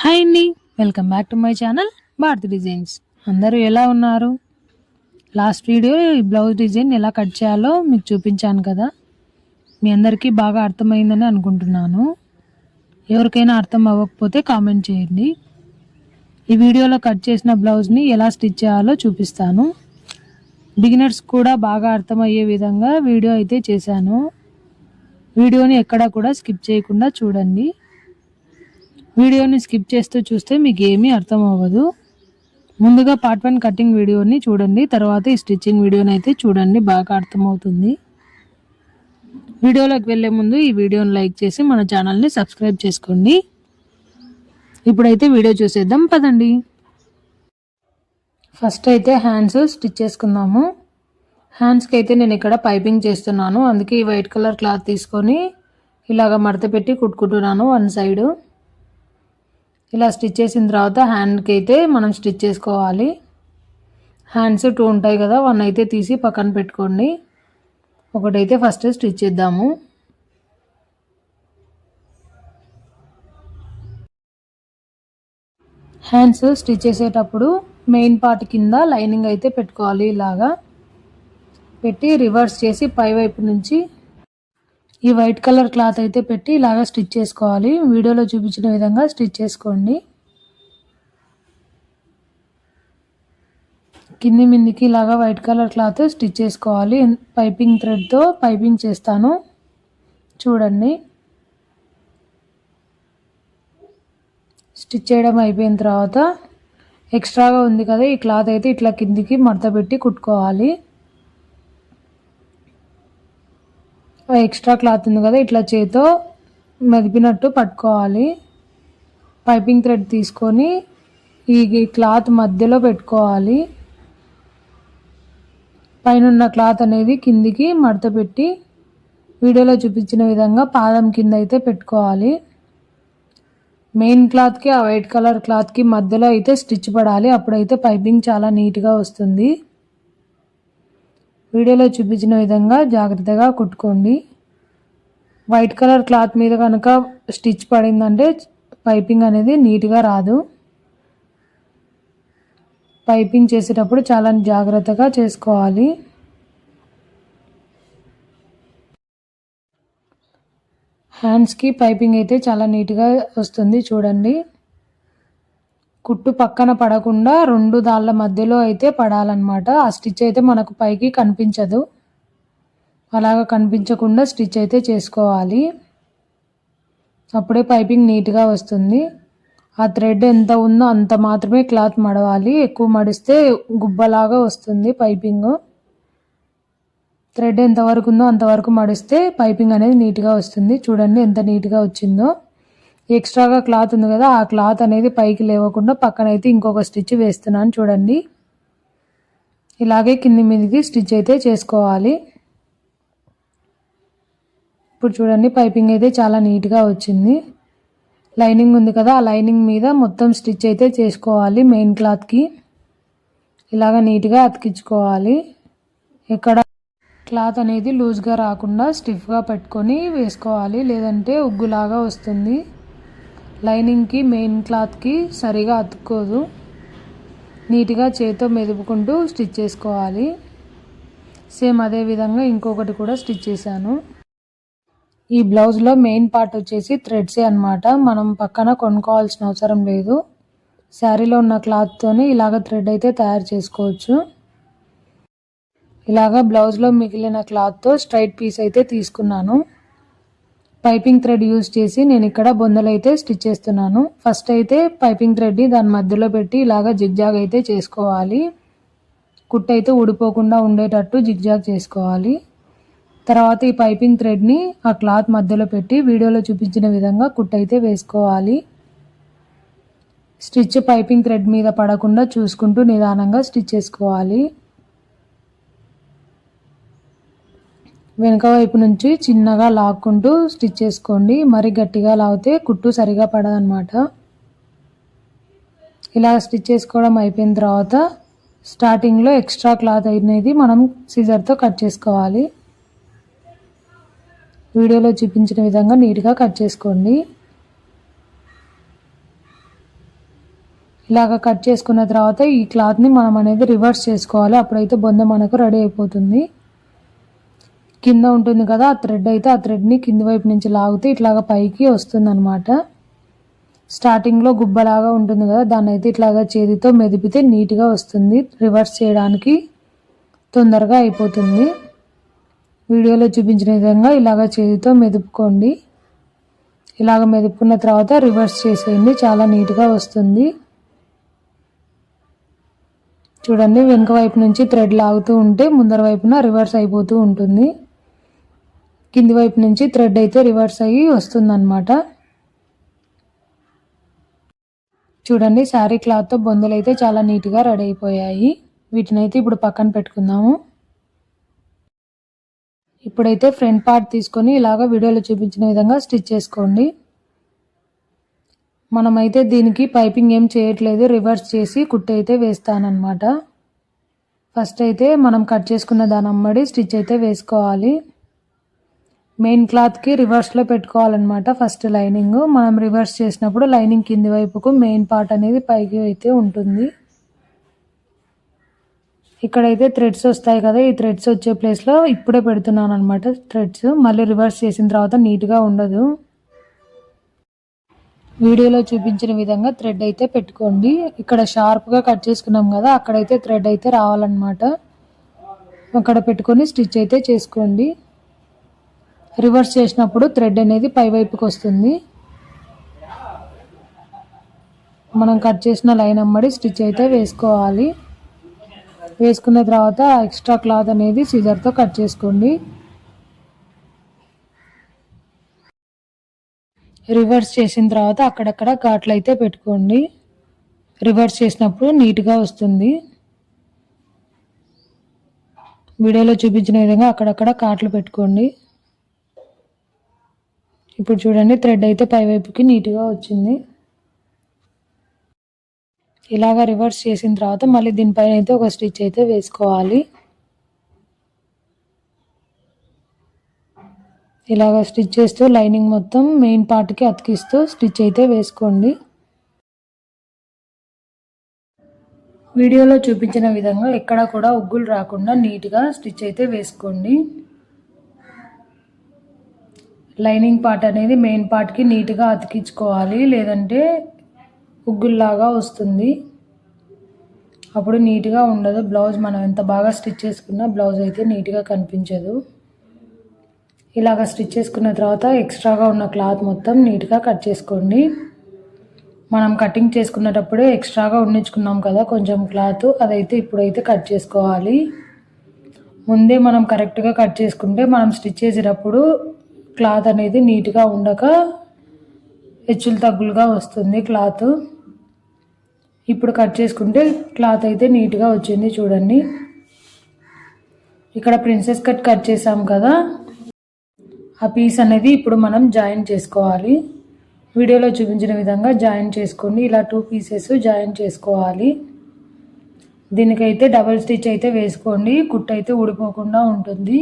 Hi అండి. Welcome back to my channel Bharati designs. అందరూ ఎలా ఉన్నారు? లాస్ట్ వీడియో ఈ బ్లౌజ్ డిజైన్ ఎలా కట్ చేయాలో మీకు చూపించాను కదా. మీ అందరికీ బాగా అర్థమైందని అనుకుంటున్నాను. ఎవరికైనా అర్థం అవ్వకపోతే కామెంట్ చేయండి. ఈ వీడియోలో కట్ చేసిన బ్లౌజ్ని ఎలా స్టిచ్ చేయాలో చూపిస్తాను. బిగినర్స్ కూడా బాగా అర్థమయ్యే విధంగా వీడియో అయితే చేశాను. వీడియోని ఎక్కడా కూడా స్కిప్ చేయకుండా చూడండి. వీడియోని స్కిప్ చేస్తూ చూస్తే మీకు ఏమీ అర్థం అవ్వదు ముందుగా పార్ట్ వన్ కటింగ్ వీడియోని చూడండి తర్వాత ఈ స్టిచ్చింగ్ వీడియోని అయితే చూడండి బాగా అర్థమవుతుంది. వీడియోలోకి వెళ్ళే ముందు ఈ వీడియోని లైక్ చేసి మన ఛానల్ని సబ్స్క్రైబ్ చేసుకోండి. ఇప్పుడైతే వీడియో చూసేద్దాం పదండి. ఫస్ట్ అయితే హ్యాండ్స్ స్టిచ్ చేసుకుందాము. హ్యాండ్స్కి అయితే నేను ఇక్కడ పైపింగ్ చేస్తున్నాను అందుకే ఈ వైట్ కలర్ క్లాత్ తీసుకొని ఇలాగ మడత పెట్టి కుట్టుకుంటున్నాను వన్ సైడు. ఇలా స్టిచ్ చేసిన తర్వాత హ్యాండ్కి అయితే మనం స్టిచ్ చేసుకోవాలి. హ్యాండ్స్ టూ ఉంటాయి కదా వన్ అయితే తీసి పక్కన పెట్టుకోండి. ఒకటైతే ఫస్ట్ స్టిచ్ చేద్దాము. హ్యాండ్స్ స్టిచ్ చేసేటప్పుడు మెయిన్ పార్ట్ కింద లైనింగ్ అయితే పెట్టుకోవాలి ఇలాగా. పెట్టి రివర్స్ చేసి పై వైపు నుంచి ఈ వైట్ కలర్ క్లాత్ అయితే పెట్టి ఇలాగా స్టిచ్ చేసుకోవాలి. వీడియోలో చూపించిన విధంగా స్టిచ్ చేసుకోండి. కింది మిందికి ఇలాగా వైట్ కలర్ క్లాత్ స్టిచ్ చేసుకోవాలి. పైపింగ్ థ్రెడ్తో పైపింగ్ చేస్తాను. చూడండి. స్టిచ్ చేయడం అయిపోయిన తర్వాత ఎక్స్ట్రాగా ఉంది కదా ఈ క్లాత్ అయితే ఇట్లా కిందికి మడత పెట్టి కుట్టుకోవాలి. ఎక్స్ట్రా క్లాత్ ఉంది కదా ఇట్లా చేతో మెదిపినట్టు పట్టుకోవాలి. పైపింగ్ థ్రెడ్ తీసుకొని ఈ క్లాత్ మధ్యలో పెట్టుకోవాలి. పైన క్లాత్ అనేది కిందికి మడత పెట్టి వీడియోలో చూపించిన విధంగా పాదం కింద అయితే పెట్టుకోవాలి. మెయిన్ క్లాత్కి ఆ వైట్ కలర్ క్లాత్కి మధ్యలో అయితే స్టిచ్ పడాలి. అప్పుడైతే పైపింగ్ చాలా నీట్గా వస్తుంది. వీడియోలో చూపించిన విధంగా జాగ్రత్తగా కుట్టుకోండి. వైట్ కలర్ క్లాత్ మీద కనుక స్టిచ్ పడిందంటే పైపింగ్ అనేది నీట్గా రాదు. పైపింగ్ చేసేటప్పుడు చాలా జాగ్రత్తగా చేసుకోవాలి. హ్యాండ్స్కి పైపింగ్ అయితే చాలా నీట్గా వస్తుంది చూడండి. కుట్టు పక్కన పడకుండా రెండు దాళ్ళ మధ్యలో అయితే పడాలన్నమాట. ఆ స్టిచ్ అయితే మనకు పైకి కనిపించదు. అలాగ కనిపించకుండా స్టిచ్ అయితే చేసుకోవాలి. అప్పుడే పైపింగ్ నీట్గా వస్తుంది. ఆ థ్రెడ్ ఎంత ఉందో అంత మాత్రమే క్లాత్ మడవాలి. ఎక్కువ మడిస్తే గుబ్బలాగా వస్తుంది పైపింగ్. థ్రెడ్ ఎంతవరకు ఉందో అంతవరకు మడిస్తే పైపింగ్ అనేది నీట్గా వస్తుంది. చూడండి ఎంత నీట్గా వచ్చిందో. ఎక్స్ట్రాగా క్లాత్ ఉంది కదా ఆ క్లాత్ అనేది పైకి లేవకుండా పక్కన అయితే ఇంకొక స్టిచ్ వేస్తున్నాను చూడండి. ఇలాగే కింది మీదకి స్టిచ్ అయితే చేసుకోవాలి. ఇప్పుడు చూడండి పైపింగ్ అయితే చాలా నీట్గా వచ్చింది. లైనింగ్ ఉంది కదా ఆ లైనింగ్ మీద మొత్తం స్టిచ్ అయితే చేసుకోవాలి మెయిన్ క్లాత్కి. ఇలాగ నీట్గా అతికించుకోవాలి. ఇక్కడ క్లాత్ అనేది లూజ్గా రాకుండా స్టిఫ్గా పెట్టుకొని వేసుకోవాలి లేదంటే ఉగ్గులాగా వస్తుంది. లైనింగ్కి మెయిన్ క్లాత్కి సరిగా అతుక్కోదు. నీట్గా చేతితో మెదుపుకుంటూ స్టిచ్ చేసుకోవాలి. సేమ్ అదే విధంగా ఇంకొకటి కూడా స్టిచ్ చేశాను. ఈ బ్లౌజ్లో మెయిన్ పార్ట్ వచ్చేసి థ్రెడ్సే అనమాట మనం పక్కన కొనుక్కోవాల్సిన అవసరం లేదు. శారీలో ఉన్న క్లాత్తోనే ఇలాగ థ్రెడ్ అయితే తయారు చేసుకోవచ్చు. ఇలాగ బ్లౌజ్లో మిగిలిన క్లాత్తో స్ట్రైట్ పీస్ అయితే తీసుకున్నాను. పైపింగ్ థ్రెడ్ యూజ్ చేసి నేను ఇక్కడ బొందలు అయితే స్టిచ్ చేస్తున్నాను. ఫస్ట్ అయితే పైపింగ్ థ్రెడ్ని దాని మధ్యలో పెట్టి ఇలాగ జిగ్జాగ్ అయితే చేసుకోవాలి. కుట్ అయితే ఊడిపోకుండా ఉండేటట్టు జిగ్జాగ్ చేసుకోవాలి. తర్వాత ఈ పైపింగ్ థ్రెడ్ని ఆ క్లాత్ మధ్యలో పెట్టి వీడియోలో చూపించిన విధంగా కుట్ అయితే వేసుకోవాలి. స్టిచ్ పైపింగ్ థ్రెడ్ మీద పడకుండా చూసుకుంటూ నిదానంగా స్టిచ్ చేసుకోవాలి. వెనుక వైపు నుంచి చిన్నగా లాక్కుంటూ స్టిచ్ చేసుకోండి. మరి గట్టిగా లాగితే కుట్టు సరిగా పడదనమాట ఇలా స్టిచ్ చేసుకోవడం అయిపోయిన తర్వాత స్టార్టింగ్లో ఎక్స్ట్రా క్లాత్ అనేది మనం సీజర్తో కట్ చేసుకోవాలి. వీడియోలో చూపించిన విధంగా నీట్గా కట్ చేసుకోండి. ఇలాగ కట్ చేసుకున్న తర్వాత ఈ క్లాత్ని మనం అనేది రివర్స్ చేసుకోవాలి. అప్పుడైతే బొంద మనకు రెడీ అయిపోతుంది. కింద ఉంటుంది కదా ఆ థ్రెడ్ అయితే ఆ థ్రెడ్ని కింది వైపు నుంచి లాగితే ఇట్లాగా పైకి వస్తుంది అనమాట స్టార్టింగ్లో గుబ్బలాగా ఉంటుంది కదా దాన్ని అయితే ఇట్లాగా చేతితో మెదిపితే నీట్గా వస్తుంది. రివర్స్ చేయడానికి తొందరగా అయిపోతుంది. వీడియోలో చూపించిన విధంగా ఇలాగ చేతితో మెదుపుకోండి. ఇలాగ మెదుపుకున్న తర్వాత రివర్స్ చేసేయండి చాలా నీట్గా వస్తుంది. చూడండి వెనుక వైపు నుంచి థ్రెడ్ లాగుతూ ఉంటే ముందర వైపున రివర్స్ అయిపోతూ ఉంటుంది. కింది వైపు నుంచి థ్రెడ్ అయితే రివర్స్ అయ్యి వస్తుందన్నమాట. చూడండి శారీ క్లాత్తో బొందలు అయితే చాలా నీట్గా రెడీ అయిపోయాయి. వీటిని అయితే ఇప్పుడు పక్కన పెట్టుకుందాము. ఇప్పుడైతే ఫ్రంట్ పార్ట్ తీసుకొని ఇలాగ వీడియోలో చూపించిన విధంగా స్టిచ్ చేసుకోండి. మనమైతే దీనికి పైపింగ్ ఏం చేయట్లేదు రివర్స్ చేసి కుట్టు అయితే వేస్తానన్నమాట. ఫస్ట్ అయితే మనం కట్ చేసుకున్న దాని అమ్మడి స్టిచ్ అయితే వేసుకోవాలి. మెయిన్ క్లాత్కి రివర్స్లో పెట్టుకోవాలన్నమాట ఫస్ట్ లైనింగ్ మనం రివర్స్ చేసినప్పుడు లైనింగ్ కింది వైపుకు మెయిన్ పార్ట్ అనేది పైకి అయితే ఉంటుంది. ఇక్కడైతే థ్రెడ్స్ వస్తాయి కదా ఈ థ్రెడ్స్ వచ్చే ప్లేస్లో ఇప్పుడే పెడుతున్నాను అనమాట థ్రెడ్స్ మళ్ళీ రివర్స్ చేసిన తర్వాత నీట్గా ఉండదు. వీడియోలో చూపించిన విధంగా థ్రెడ్ అయితే పెట్టుకోండి. ఇక్కడ షార్ప్గా కట్ చేసుకున్నాం కదా అక్కడైతే థ్రెడ్ అయితే రావాలన్నమాట. అక్కడ పెట్టుకొని స్టిచ్ అయితే చేసుకోండి. రివర్స్ చేసినప్పుడు థ్రెడ్ అనేది పై వైపుకి వస్తుంది. మనం కట్ చేసిన లైన్ అమ్మడి స్టిచ్ అయితే వేసుకోవాలి. వేసుకున్న తర్వాత ఎక్స్ట్రా క్లాత్ అనేది సిజర్తో కట్ చేసుకోండి. రివర్స్ చేసిన తర్వాత అక్కడక్కడ కాట్లు అయితే పెట్టుకోండి. రివర్స్ చేసినప్పుడు నీట్గా వస్తుంది. వీడియోలో చూపించిన విధంగా అక్కడక్కడ కాట్లు పెట్టుకోండి. ఇప్పుడు చూడండి థ్రెడ్ అయితే పైవైపుకి నీట్గా వచ్చింది. ఇలాగ రివర్స్ చేసిన తర్వాత మళ్ళీ దీనిపైన అయితే ఒక స్టిచ్ అయితే వేసుకోవాలి. ఇలాగ స్టిచ్ చేస్తూ లైనింగ్ మొత్తం మెయిన్ పార్ట్కి అతికిస్తూ స్టిచ్ అయితే వేసుకోండి. వీడియోలో చూపించిన విధంగా ఎక్కడ కూడా ఉగ్గులు రాకుండా నీట్గా స్టిచ్ అయితే వేసుకోండి. లైనింగ్ పార్ట్ అనేది మెయిన్ పార్ట్కి నీట్గా అతికించుకోవాలి. లేదంటే ఉగ్గుల్లాగా వస్తుంది. అప్పుడు నీట్గా ఉండదు. బ్లౌజ్ మనం ఎంత బాగా స్టిచ్ చేసుకున్నా బ్లౌజ్ అయితే నీట్గా కనిపించదు. ఇలాగ స్టిచ్ చేసుకున్న తర్వాత ఎక్స్ట్రాగా ఉన్న క్లాత్ మొత్తం నీట్గా కట్ చేసుకోండి. మనం కటింగ్ చేసుకునేటప్పుడే ఎక్స్ట్రాగా ఉండించుకున్నాం కదా కొంచెం క్లాత్ అదైతే ఇప్పుడైతే కట్ చేసుకోవాలి. ముందే మనం కరెక్ట్గా కట్ చేసుకుంటే మనం స్టిచ్ చేసేటప్పుడు క్లాత్ అనేది నీట్గా ఉండక హెచ్చులు తగ్గులుగా వస్తుంది క్లాత్. ఇప్పుడు కట్ చేసుకుంటే క్లాత్ అయితే నీట్గా వచ్చింది చూడండి. ఇక్కడ ప్రిన్సెస్ కట్ కట్ చేసాం కదా. ఆ పీస్ అనేది ఇప్పుడు మనం జాయిన్ చేసుకోవాలి. వీడియోలో చూపించిన విధంగా జాయిన్ చేసుకోండి. ఇలా టూ పీసెస్ జాయిన్ చేసుకోవాలి. దీనికైతే డబల్ స్టిచ్ అయితే వేసుకోండి. కుట్ అయితే ఊడిపోకుండా ఉంటుంది.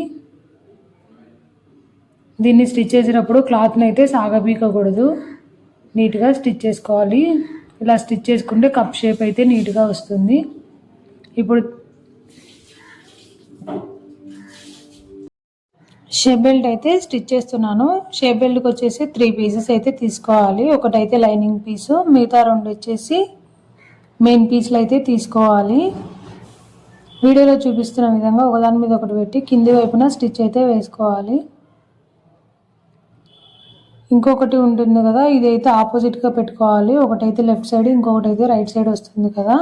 దీన్ని స్టిచ్ చేసినప్పుడు క్లాత్ని అయితే సాగబీకకూడదు. నీట్గా స్టిచ్ చేసుకోవాలి. ఇలా స్టిచ్ చేసుకుంటే కప్ షేప్ అయితే నీట్గా వస్తుంది. ఇప్పుడు షేప్ బెల్ట్ అయితే స్టిచ్ చేస్తున్నాను. షేప్ బెల్ట్కి వచ్చేసి త్రీ పీసెస్ అయితే తీసుకోవాలి. ఒకటైతే లైనింగ్ పీసు మిగతా రెండు వచ్చేసి మెయిన్ పీసులు అయితే తీసుకోవాలి. వీడియోలో చూపిస్తున్న విధంగా ఒకదాని మీద ఒకటి పెట్టి కింది వైపున స్టిచ్ అయితే వేసుకోవాలి. ఇంకొకటి ఉంటుంది కదా ఇదైతే ఆపోజిట్గా పెట్టుకోవాలి. ఒకటైతే లెఫ్ట్ సైడ్ ఇంకొకటి అయితే రైట్ సైడ్ వస్తుంది కదా.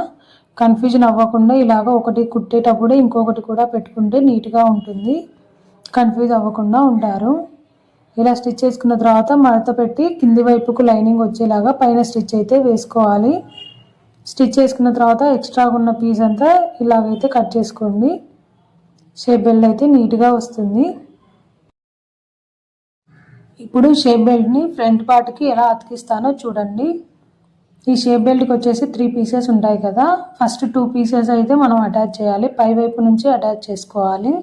కన్ఫ్యూజన్ అవ్వకుండా ఇలాగ ఒకటి కుట్టేటప్పుడే ఇంకొకటి కూడా పెట్టుకుంటే నీట్గా ఉంటుంది. కన్ఫ్యూజ్ అవ్వకుండా ఉంటారు. ఇలా స్టిచ్ చేసుకున్న తర్వాత మడత పెట్టి కింది వైపుకు లైనింగ్ వచ్చేలాగా పైన స్టిచ్ అయితే వేసుకోవాలి. స్టిచ్ చేసుకున్న తర్వాత ఎక్స్ట్రా ఉన్న పీస్ అంతా ఇలాగైతే కట్ చేసుకోండి. షేప్ బెల్ట్ అయితే నీట్గా వస్తుంది. ఇప్పుడు షేప్ బెల్ట్ని ఫ్రంట్ పార్ట్కి ఎలా అతికిస్తానో చూడండి. ఈ షేప్ బెల్ట్కి వచ్చేసి త్రీ పీసెస్ ఉంటాయి కదా. ఫస్ట్ టూ పీసెస్ అయితే మనం అటాచ్ చేయాలి. పై వైపు నుంచి అటాచ్ చేసుకోవాలి.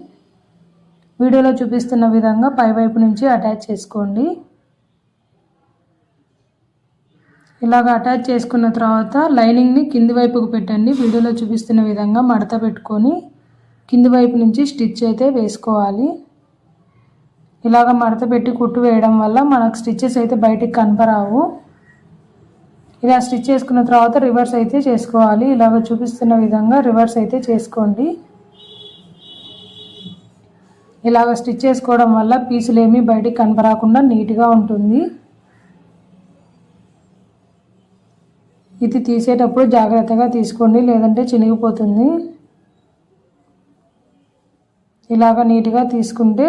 వీడియోలో చూపిస్తున్న విధంగా పై వైపు నుంచి అటాచ్ చేసుకోండి. ఇలాగ అటాచ్ చేసుకున్న తర్వాత లైనింగ్ని కింది వైపుకు పెట్టండి. వీడియోలో చూపిస్తున్న విధంగా మడత పెట్టుకొని కింది వైపు నుంచి స్టిచ్ అయితే వేసుకోవాలి. ఇలాగ మడత పెట్టి కుట్టు వేయడం వల్ల మనకు స్టిచ్చెస్ అయితే బయటికి కనపరావు. ఇలా స్టిచ్ చేసుకున్న తర్వాత రివర్స్ అయితే చేసుకోవాలి. ఇలాగ చూపిస్తున్న విధంగా రివర్స్ అయితే చేసుకోండి. ఇలాగ స్టిచ్ చేసుకోవడం వల్ల పీసులు ఏమీ బయటికి కనపరాకుండా నీట్గా ఉంటుంది. ఇది తీసేటప్పుడు జాగ్రత్తగా తీసుకోండి లేదంటే చినిగిపోతుంది. ఇలాగ నీట్గా తీసుకుంటే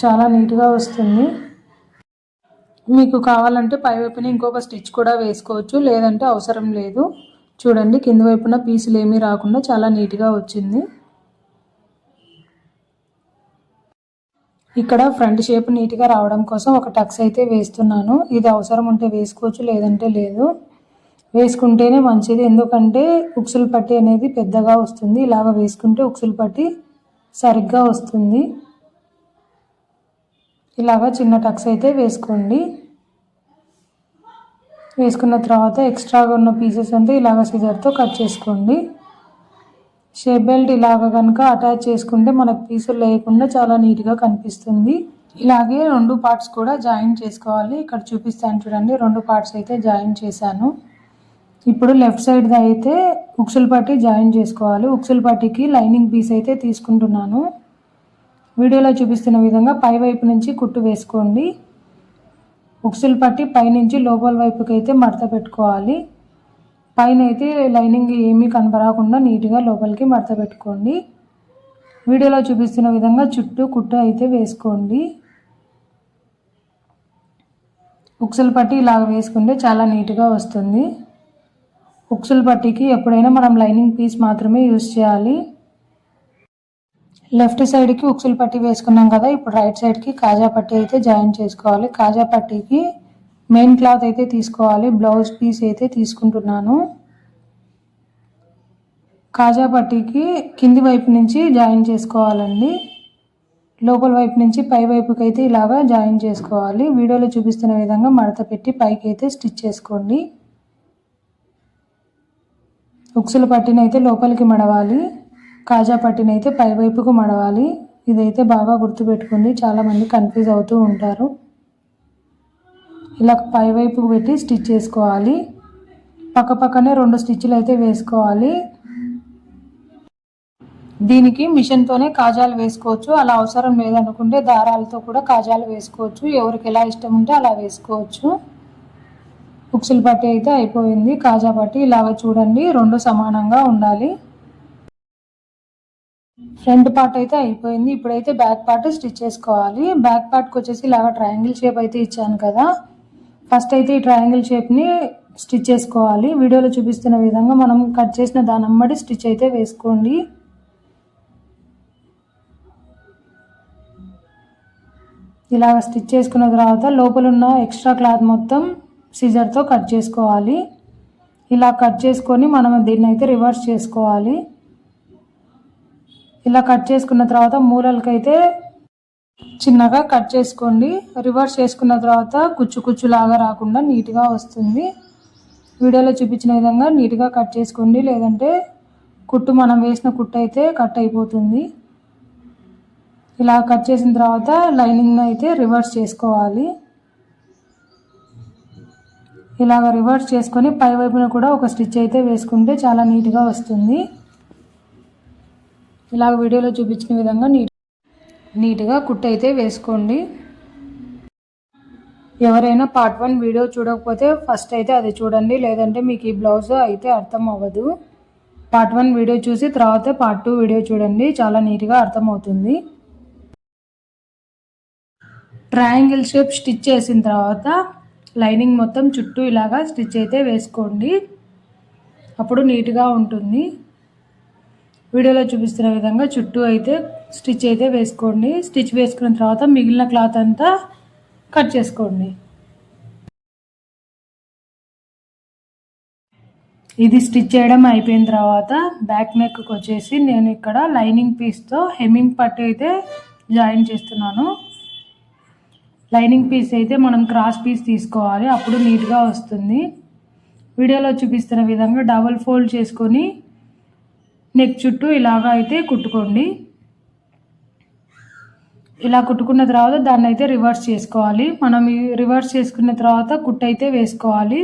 చాలా నీట్గా వస్తుంది. మీకు కావాలంటే పై వైపున ఇంకొక స్టిచ్ కూడా వేసుకోవచ్చు. లేదంటే అవసరం లేదు. చూడండి కింద వైపున పీసులు ఏమీ రాకుండా చాలా నీట్గా వచ్చింది. ఇక్కడ ఫ్రంట్ షేప్ నీట్గా రావడం కోసం ఒక టక్స్ అయితే వేస్తున్నాను. ఇది అవసరం ఉంటే వేసుకోవచ్చు లేదంటే లేదు. వేసుకుంటేనే మంచిది. ఎందుకంటే ఉక్సులు పట్టి అనేది పెద్దగా వస్తుంది. ఇలాగ వేసుకుంటే ఉక్సులు పట్టి సరిగ్గా వస్తుంది. ఇలాగా చిన్న టక్స్ అయితే వేసుకోండి. వేసుకున్న తర్వాత ఎక్స్ట్రాగా ఉన్న పీసెస్ అంతా ఇలాగ సిజర్తో కట్ చేసుకోండి. షేప్ బెల్ట్ ఇలాగ కనుక అటాచ్ చేసుకుంటే మనకు పీసులు లేకుండా చాలా నీట్గా కనిపిస్తుంది. ఇలాగే రెండు పార్ట్స్ కూడా జాయిన్ చేసుకోవాలి. ఇక్కడ చూపిస్తాను చూడండి రెండు పార్ట్స్ అయితే జాయిన్ చేశాను. ఇప్పుడు లెఫ్ట్ సైడ్ అయితే ఉక్సులు పట్టి జాయిన్ చేసుకోవాలి. ఉక్సులు పట్టికి లైనింగ్ పీస్ అయితే తీసుకుంటున్నాను. వీడియోలో చూపిస్తున్న విధంగా పై వైపు నుంచి కుట్టు వేసుకోండి. ఉక్సులు పట్టి పైనుంచి లోపల వైపుకి అయితే మడత పెట్టుకోవాలి. పైన అయితే లైనింగ్ ఏమీ కనపడకుండా నీట్గా లోపలికి మడత పెట్టుకోండి. వీడియోలో చూపిస్తున్న విధంగా చుట్టూ కుట్టు అయితే వేసుకోండి. ఉక్సులు పట్టి ఇలాగ వేసుకుంటే చాలా నీట్గా వస్తుంది. ఉక్సులు పట్టికి ఎప్పుడైనా మనం లైనింగ్ పీస్ మాత్రమే యూజ్ చేయాలి. లెఫ్ట్ సైడ్కి ఉక్సులు పట్టి వేసుకున్నాం కదా ఇప్పుడు రైట్ సైడ్కి కాజా పట్టి అయితే జాయిన్ చేసుకోవాలి. కాజా పట్టీకి మెయిన్ క్లాత్ అయితే తీసుకోవాలి బ్లౌజ్ పీస్ అయితే తీసుకుంటున్నాను. కాజా పట్టీకి కింది వైపు నుంచి జాయిన్ చేసుకోవాలండి. లోపల వైపు నుంచి పై వైపుకి అయితే ఇలాగా జాయిన్ చేసుకోవాలి. వీడియోలో చూపిస్తున్న విధంగా మడత పెట్టి పైకి అయితే స్టిచ్ చేసుకోండి. ఉక్సుల పట్టినైతే లోపలికి మడవాలి. కాజా పట్టినైతే పైవైపుకు మడవాలి. ఇదైతే బాగా గుర్తుపెట్టుకుంది చాలామంది కన్ఫ్యూజ్ అవుతూ ఉంటారు. ఇలా పైవైపుకు పెట్టి స్టిచ్ చేసుకోవాలి. పక్క పక్కనే రెండు స్టిచ్లు అయితే వేసుకోవాలి. దీనికి మిషన్తోనే కాజాలు వేసుకోవచ్చు. అలా అవసరం లేదనుకుంటే దారాలతో కూడా కాజాలు వేసుకోవచ్చు. ఎవరికి ఎలా ఇష్టం ఉంటే అలా వేసుకోవచ్చు. ఉక్సులు పట్టి అయితే అయిపోయింది. కాజా పట్టి ఇలాగ చూడండి. రెండు సమానంగా ఉండాలి. ఫ్రంట్ పార్ట్ అయితే అయిపోయింది. ఇప్పుడైతే బ్యాక్ పార్ట్ స్టిచ్ చేసుకోవాలి. బ్యాక్ పార్ట్కి వచ్చేసి ఇలాగ ట్రయాంగిల్ షేప్ అయితే ఇచ్చాను కదా. ఫస్ట్ అయితే ఈ ట్రయాంగిల్ షేప్ని స్టిచ్ చేసుకోవాలి. వీడియోలో చూపిస్తున్న విధంగా మనం కట్ చేసిన దాని అమ్మడి స్టిచ్ అయితే వేసుకోండి. ఇలాగ స్టిచ్ చేసుకున్న తర్వాత లోపల ఉన్న ఎక్స్ట్రా క్లాత్ మొత్తం సిజర్తో కట్ చేసుకోవాలి. ఇలా కట్ చేసుకొని మనం దీన్ని అయితే రివర్స్ చేసుకోవాలి. ఇలా కట్ చేసుకున్న తర్వాత మూలలకైతే చిన్నగా కట్ చేసుకోండి. రివర్స్ చేసుకున్న తర్వాత కుచ్చు కుచ్చు లాగా రాకుండా నీట్గా వస్తుంది. వీడియోలో చూపించిన విధంగా నీట్గా కట్ చేసుకోండి. లేదంటే కుట్టు మనం వేసిన కుట్టు అయితే కట్ అయిపోతుంది. ఇలా కట్ చేసిన తర్వాత లైనింగ్ అయితే రివర్స్ చేసుకోవాలి. ఇలాగ రివర్స్ చేసుకొని పై వైపున కూడా ఒక స్టిచ్ అయితే వేసుకుంటే చాలా నీట్గా వస్తుంది. ఇలాగ వీడియోలో చూపించిన విధంగా నీట్ నీట్గా కుట్టు అయితే వేసుకోండి. ఎవరైనా పార్ట్ వన్ వీడియో చూడకపోతే ఫస్ట్ అయితే అది చూడండి. లేదంటే మీకు ఈ బ్లౌజ్ అయితే అర్థం అవ్వదు. పార్ట్ వన్ వీడియో చూసి తర్వాత పార్ట్ టూ వీడియో చూడండి. చాలా నీట్గా అర్థమవుతుంది ట్రయాంగిల్ షేప్ స్టిచ్ చేసిన తర్వాత లైనింగ్ మొత్తం చుట్టూ ఇలాగా స్టిచ్ అయితే వేసుకోండి. అప్పుడు నీట్గా ఉంటుంది. వీడియోలో చూపిస్తున్న విధంగా చుట్టూ అయితే స్టిచ్ అయితే వేసుకోండి. స్టిచ్ వేసుకున్న తర్వాత మిగిలిన క్లాత్ అంతా కట్ చేసుకోండి. ఇది స్టిచ్ చేయడం అయిపోయిన తర్వాత బ్యాక్ నెక్కి వచ్చేసి నేను ఇక్కడ లైనింగ్ పీస్తో హెమ్మింగ్ పట్టు అయితే జాయిన్ చేస్తున్నాను. లైనింగ్ పీస్ అయితే మనం క్రాస్ పీస్ తీసుకోవాలి. అప్పుడు నీట్గా వస్తుంది. వీడియోలో చూపిస్తున్న విధంగా డబల్ ఫోల్డ్ చేసుకొని నెక్ చుట్టూ ఇలాగా అయితే కుట్టుకోండి. ఇలా కుట్టుకున్న తర్వాత దాన్ని అయితే రివర్స్ చేసుకోవాలి. మనం రివర్స్ చేసుకున్న తర్వాత కుట్టు అయితే వేసుకోవాలి.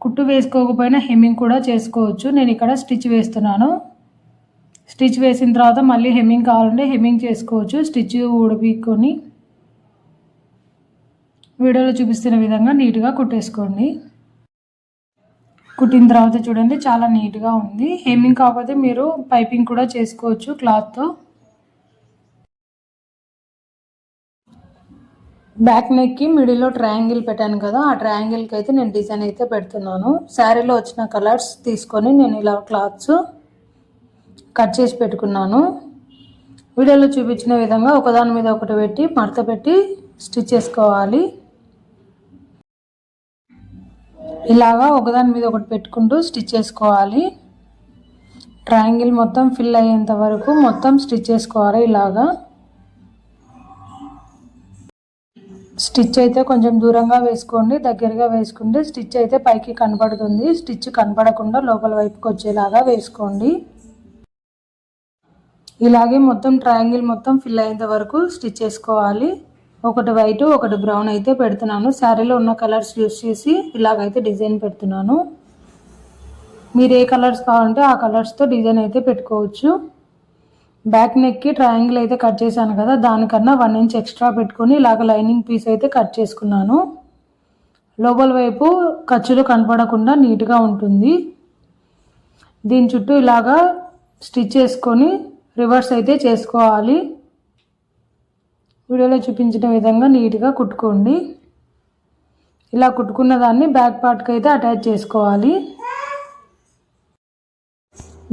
కుట్టు వేసుకోకపోయినా హెమ్మింగ్ కూడా చేసుకోవచ్చు. నేను ఇక్కడ స్టిచ్ వేస్తున్నాను. స్టిచ్ వేసిన తర్వాత మళ్ళీ హెమ్మింగ్ కావాలంటే హెమ్మింగ్ చేసుకోవచ్చు. స్టిచ్ ఊడబీక్కొని వీడియోలో చూపిస్తున్న విధంగా నీట్గా కుట్టేసుకోండి. కుట్టిన తర్వాత చూడండి చాలా నీట్గా ఉంది. హెమ్మింగ్ కాకపోతే మీరు పైపింగ్ కూడా చేసుకోవచ్చు క్లాత్తో. బ్యాక్ నెక్కి మిడిల్లో ట్రయాంగిల్ పెట్టాను కదా ఆ ట్రయాంగిల్కి అయితే నేను డిజైన్ అయితే పెడుతున్నాను. శారీలో వచ్చిన కలర్స్ తీసుకొని నేను ఇలా క్లాత్స్ కట్ చేసి పెట్టుకున్నాను. వీడియోలో చూపించిన విధంగా ఒకదాని మీద ఒకటి పెట్టి మడత పెట్టి స్టిచ్ చేసుకోవాలి. ఇలాగా ఒకదాని మీద ఒకటి పెట్టుకుంటూ స్టిచ్ చేసుకోవాలి. ట్రయాంగిల్ మొత్తం ఫిల్ అయ్యేంత వరకు మొత్తం స్టిచ్ చేసుకోవాలి ఇలాగా. స్టిచ్ అయితే కొంచెం దూరంగా వేసుకోండి దగ్గరగా వేసుకుంటే స్టిచ్ అయితే పైకి కనపడుతుంది స్టిచ్ కనపడకుండా లోపల వైపుకి వచ్చేలాగా వేసుకోండి. ఇలాగే మొత్తం ట్రయాంగిల్ మొత్తం ఫిల్ అయ్యేంత వరకు స్టిచ్ చేసుకోవాలి. ఒకటి వైట్ ఒకటి బ్రౌన్ అయితే పెడుతున్నాను. శారీలో ఉన్న కలర్స్ యూస్ చేసి ఇలాగైతే డిజైన్ పెడుతున్నాను. మీరు ఏ కలర్స్ కావాలంటే ఆ కలర్స్తో డిజైన్ అయితే పెట్టుకోవచ్చు. బ్యాక్ నెక్కి ట్రయాంగిల్ అయితే కట్ చేశాను కదా దానికన్నా వన్ ఇంచ్ ఎక్స్ట్రా పెట్టుకొని ఇలాగ లైనింగ్ పీస్ అయితే కట్ చేసుకున్నాను. లోపల వైపు ఖర్చులు కనపడకుండా నీట్గా ఉంటుంది. దీని చుట్టూ ఇలాగా స్టిచ్ చేసుకొని రివర్స్ అయితే చేసుకోవాలి. వీడియోలో చూపించిన విధంగా నీట్గా కుట్టుకోండి. ఇలా కుట్టుకున్న దాన్ని బ్యాక్ పార్ట్కి అయితే అటాచ్ చేసుకోవాలి.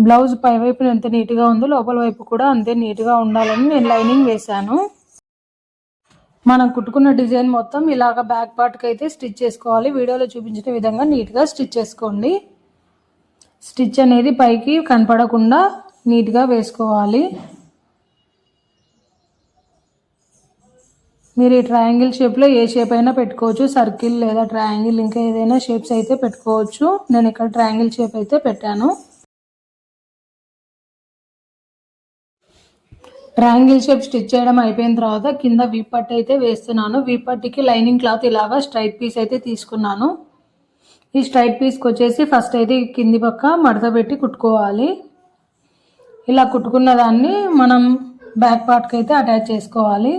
బ్లౌజ్ పై వైపున ఎంత నీట్గా ఉందో లోపల వైపు కూడా అంతే నీట్గా ఉండాలని నేను లైనింగ్ వేశాను. మనం కుట్టుకున్న డిజైన్ మొత్తం ఇలాగ బ్యాక్ పార్ట్కి అయితే స్టిచ్ చేసుకోవాలి. వీడియోలో చూపించిన విధంగా నీట్గా స్టిచ్ చేసుకోండి. స్టిచ్ అనేది పైకి కనపడకుండా నీట్గా వేసుకోవాలి. మీరు ఈ ట్రయాంగిల్ షేప్లో ఏ షేప్ అయినా పెట్టుకోవచ్చు. సర్కిల్ లేదా ట్రయాంగిల్ ఇంకా ఏదైనా షేప్స్ అయితే పెట్టుకోవచ్చు. నేను ఇక్కడ ట్రయాంగిల్ షేప్ అయితే పెట్టాను. ట్రయాంగిల్ షేప్ స్టిచ్ చేయడం అయిపోయిన తర్వాత కింద వీపట్టి అయితే వేస్తున్నాను. వీపట్టికి లైనింగ్ క్లాత్ ఇలాగా స్ట్రైట్ పీస్ అయితే తీసుకున్నాను. ఈ స్ట్రైట్ పీస్కి వచ్చేసి ఫస్ట్ అయితే కింది పక్క మడత పెట్టి కుట్టుకోవాలి. ఇలా కుట్టుకున్న దాన్ని మనం బ్యాక్ పార్ట్కి అయితే అటాచ్ చేసుకోవాలి.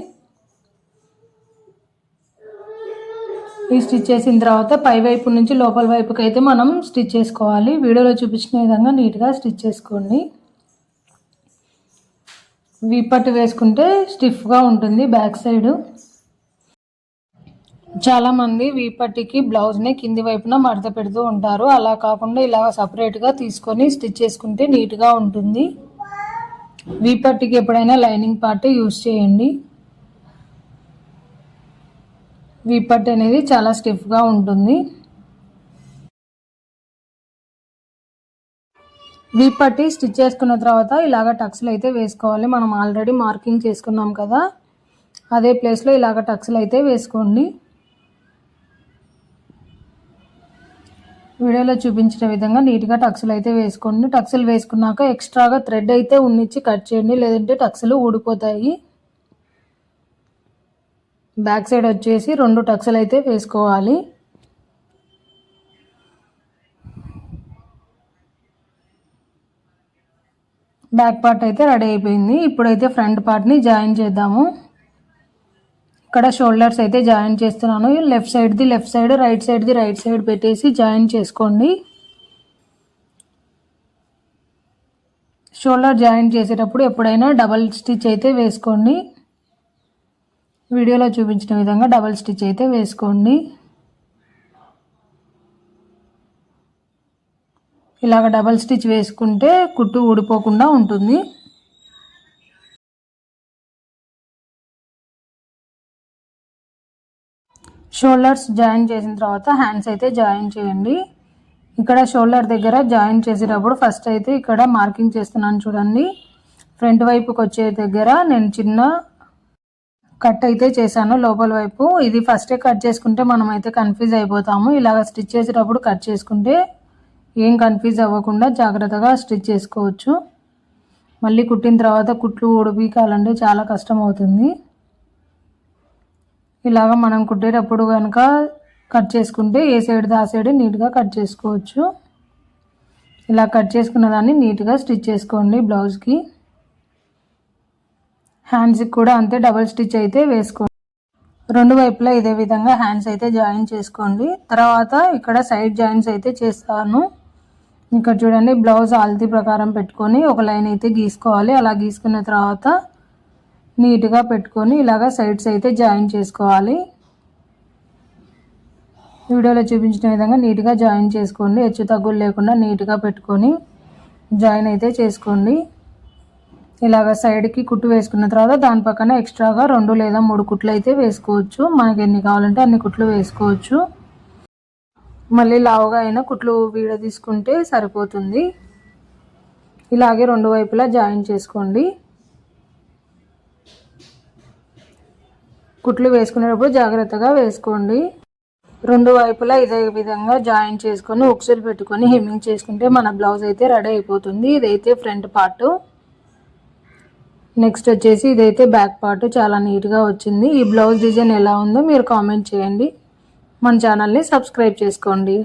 ఈ స్టిచ్ చేసిన తర్వాత పై వైపు నుంచి లోపల వైపుకి అయితే మనం స్టిచ్ చేసుకోవాలి. వీడియోలో చూపించిన విధంగా నీట్గా స్టిచ్ చేసుకోండి. వీపట్టు వేసుకుంటే స్టిఫ్గా ఉంటుంది బ్యాక్ సైడ్. చాలామంది వీపట్టికి బ్లౌజ్ని కింది వైపున మడత పెడుతూ ఉంటారు. అలా కాకుండా ఇలా సపరేట్గా తీసుకొని స్టిచ్ చేసుకుంటే నీట్గా ఉంటుంది. వీపట్టికి ఎప్పుడైనా లైనింగ్ పార్ట్ యూజ్ చేయండి. వీపట్టు అనేది చాలా స్టిఫ్గా ఉంటుంది. వీపట్టి స్టిచ్ చేసుకున్న తర్వాత ఇలాగ టక్స్లు అయితే వేసుకోవాలి. మనం ఆల్రెడీ మార్కింగ్ చేసుకున్నాం కదా. అదే ప్లేస్లో ఇలాగ టక్స్లు అయితే వేసుకోండి. వీడియోలో చూపించిన విధంగా నీట్గా టక్స్లు అయితే వేసుకోండి. టక్స్లు వేసుకున్నాక ఎక్స్ట్రాగా థ్రెడ్ అయితే ఉన్నిచ్చి కట్ చేయండి. లేదంటే టక్స్లు ఊడిపోతాయి. బ్యాక్ సైడ్ వచ్చేసి రెండు టక్స్లు అయితే వేసుకోవాలి. బ్యాక్ పార్ట్ అయితే రెడీ అయిపోయింది. ఇప్పుడైతే ఫ్రంట్ పార్ట్ని జాయిన్ చేద్దాము. ఇక్కడ షోల్డర్స్ అయితే జాయిన్ చేస్తున్నాను. లెఫ్ట్ సైడ్ది లెఫ్ట్ సైడ్ రైట్ సైడ్ది రైట్ సైడ్ పెట్టేసి జాయిన్ చేసుకోండి. షోల్డర్ జాయిన్ చేసేటప్పుడు ఎప్పుడైనా డబల్ స్టిచ్ అయితే వేసుకోండి. వీడియోలో చూపించిన విధంగా డబల్ స్టిచ్ అయితే వేసుకోండి. ఇలాగ డబల్ స్టిచ్ వేసుకుంటే కుట్టు ఊడిపోకుండా ఉంటుంది. షోల్డర్స్ జాయిన్ చేసిన తర్వాత హ్యాండ్స్ అయితే జాయిన్ చేయండి. ఇక్కడ షోల్డర్ దగ్గర జాయిన్ చేసేటప్పుడు ఫస్ట్ అయితే ఇక్కడ మార్కింగ్ చేస్తున్నాను చూడండి. ఫ్రంట్ వైపుకి వచ్చే దగ్గర నేను చిన్న కట్ అయితే చేశాను లోపల వైపు. ఇది ఫస్టే కట్ చేసుకుంటే మనం అయితే కన్ఫ్యూజ్ అయిపోతాము. ఇలాగ స్టిచ్ చేసేటప్పుడు కట్ చేసుకుంటే ఏం కన్ఫ్యూజ్ అవ్వకుండా జాగ్రత్తగా స్టిచ్ చేసుకోవచ్చు. మళ్ళీ కుట్టిన తర్వాత కుట్లు ఉడిపికాలంటే చాలా కష్టం అవుతుంది ఇలాగ మనం కుట్టేటప్పుడు కనుక కట్ చేసుకుంటే ఏ సైడ్ ఆ సైడ్ నీట్గా కట్ చేసుకోవచ్చు. ఇలా కట్ చేసుకున్న దాన్ని నీట్గా స్టిచ్ చేసుకోండి బ్లౌజ్కి. హ్యాండ్స్కి కూడా అంతే డబల్ స్టిచ్ అయితే వేసుకోండి. రెండు వైపులా ఇదే విధంగా హ్యాండ్స్ అయితే జాయిన్ చేసుకోండి. తర్వాత ఇక్కడ సైడ్ జాయింట్స్ అయితే చేస్తాను. ఇక్కడ చూడండి బ్లౌజ్ ఆల్తీ ప్రకారం పెట్టుకొని ఒక లైన్ అయితే గీసుకోవాలి. అలా గీసుకున్న తర్వాత నీట్గా పెట్టుకొని ఇలాగ సైడ్స్ అయితే జాయిన్ చేసుకోవాలి. వీడియోలో చూపించిన విధంగా నీట్గా జాయిన్ చేసుకోండి. హెచ్చు తగ్గులు లేకుండా నీట్గా పెట్టుకొని జాయిన్ అయితే చేసుకోండి. ఇలాగ సైడ్కి కుట్టు వేసుకున్న తర్వాత దాని పక్కన ఎక్స్ట్రాగా రెండు లేదా మూడు కుట్లు అయితే వేసుకోవచ్చు. మనకి ఎన్ని కావాలంటే అన్ని కుట్లు వేసుకోవచ్చు. మళ్ళీ లావుగా అయినా కుట్లు వీడ తీసుకుంటే సరిపోతుంది. ఇలాగే రెండు వైపులా జాయిన్ చేసుకోండి. కుట్లు వేసుకునేటప్పుడు జాగ్రత్తగా వేసుకోండి. రెండు వైపులా ఇదే విధంగా జాయిన్ చేసుకొని ఉక్సులు పెట్టుకొని హెమ్మింగ్ చేసుకుంటే మన బ్లౌజ్ అయితే రెడీ అయిపోతుంది. ఇదైతే ఫ్రంట్ పార్ట్ నెక్స్ట్ వచ్చేసి ఇదైతే బ్యాక్ పార్ట్ చాలా నీట్గా వచ్చింది. ఈ బ్లౌజ్ డిజైన్ ఎలా ఉందో మీరు కామెంట్ చేయండి. మన ఛానల్ని సబ్స్క్రైబ్ చేసుకోండి.